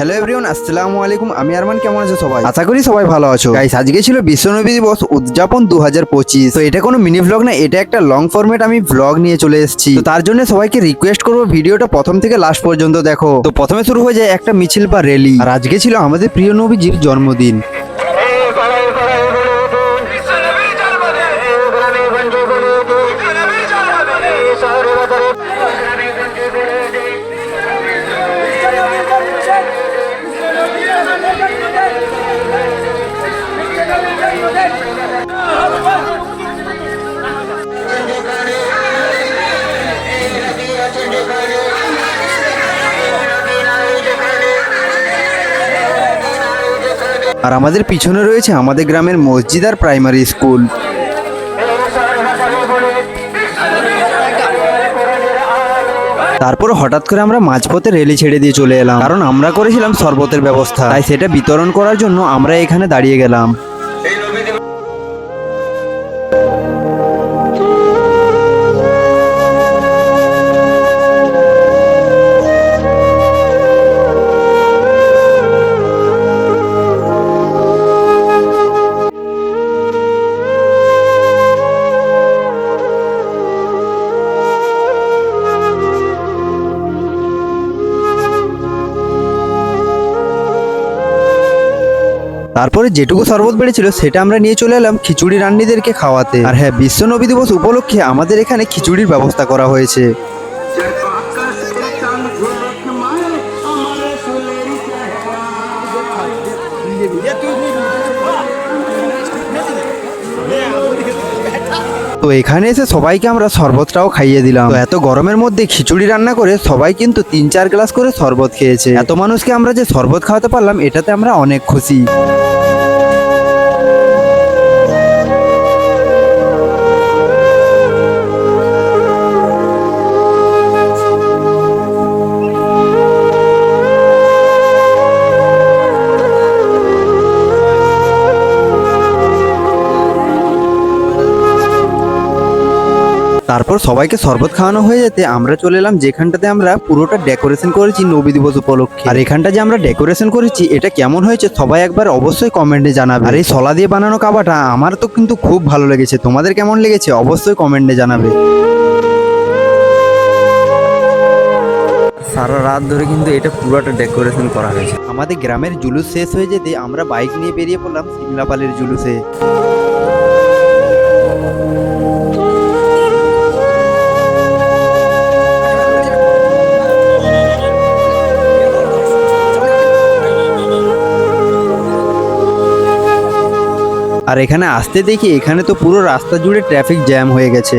Hello everyone আসসালামু আলাইকুম আমি আরমান কেমন আছো সবাই? আশা করি সবাই ভালো আছো। গাইস আজকে ছিল বিশ্বনবী দিবস উদযাপন দু হাজার পঁচিশ। তো এটা কোনো মিনি ভ্লগ না এটা একটা লং ফরম্যাট আমি ভ্লগ নিয়ে চলে এসেছি। তো তার জন্য সবাইকে রিকোয়েস্ট করব ভিডিওটা প্রথম থেকে লাস্ট পর্যন্ত দেখো। তো প্রথমে শুরু হয়ে যায় একটা মিছিল বা র্যালি আর আজকে ছিল আমাদের প্রিয় নবীজির জন্মদিন। আর আমাদের পিছনে রয়েছে আমাদের গ্রামের মসজিদ আর প্রাইমারি স্কুল তারপর হঠাৎ করে আমরা মাঝপথে রেলি ছেড়ে দিয়ে চলে এলাম, কারণ আমরা করেছিলাম শরবতের ব্যবস্থা, তাই সেটা বিতরণ করার জন্য আমরা এখানে দাঁড়িয়ে গেলাম। তারপরে যেটুকু শরবত বেড়েছিল সেটা আমরা নিয়ে চলে এলাম খিচুড়ি রান্নিদেরকে খাওয়াতে। আর হ্যাঁ বিশ্ব নবী দিবস উপলক্ষে আমাদের এখানে খিচুড়ির ব্যবস্থা করা হয়েছে। তো এখানে এসে সবাইকে আমরা শরবতটাও খাইয়ে দিলাম। তো এত গরমের মধ্যে খিচুড়ি রান্না করে সবাই কিন্তু তিন চার গ্লাস করে শরবত খেয়েছে। এত মানুষকে আমরা যে শরবত খাওয়াতে পারলাম, এটাতে আমরা অনেক খুশি। তারপর সবাইকে শরবত খাওয়ানো হয়ে যেতে আমরা চলে এলাম যেখানটাতে আমরা পুরোটা ডেকোরেশন করেছি নবী দিবস উপলক্ষে। আর এখানটা যে আমরা ডেকোরেশন করেছি এটা কেমন হয়েছে সবাই একবার অবশ্যই কমেন্টে জানাবে। আর এই সলা দিয়ে বানানো কাবাটা আমার তো কিন্তু খুব ভালো লেগেছে। তোমাদের কেমন লেগেছে অবশ্যই কমেন্টে জানাবে। সারা রাত ধরে কিন্তু এটা পুরোটা ডেকোরেশন করা হয়েছে। আমাদের গ্রামের জুলুস শেষ হয়ে যেতে আমরা বাইক নিয়ে বেরিয়ে পড়লাম সিমলাপালের জুলুসে। আর এখানে আসতে দেখি এখানে তো পুরো রাস্তা জুড়ে ট্রাফিক জ্যাম হয়ে গেছে।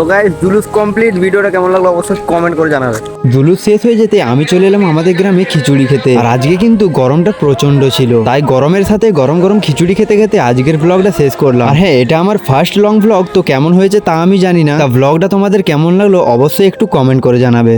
তো গাইস জুলুস কমপ্লিট ভিডিওটা কেমন লাগল অবশ্যই কমেন্ট করে জানাবে। জুলুস শেষ হয়ে যেতে আমি চলে এলাম আমাদের গ্রামে খিচুড়ি খেতে। আর আজকে কিন্তু গরমটা প্রচণ্ড ছিল। তাই গরমের সাথে গরম গরম খিচুড়ি খেতে খেতে আজকের ব্লগটা শেষ করলাম। আর হ্যাঁ এটা আমার ফার্স্ট লং ব্লগ তো কেমন হয়েছে তা আমি জানি না। তা ব্লগটা তোমাদের কেমন লাগল অবশ্যই একটু কমেন্ট করে জানাবে।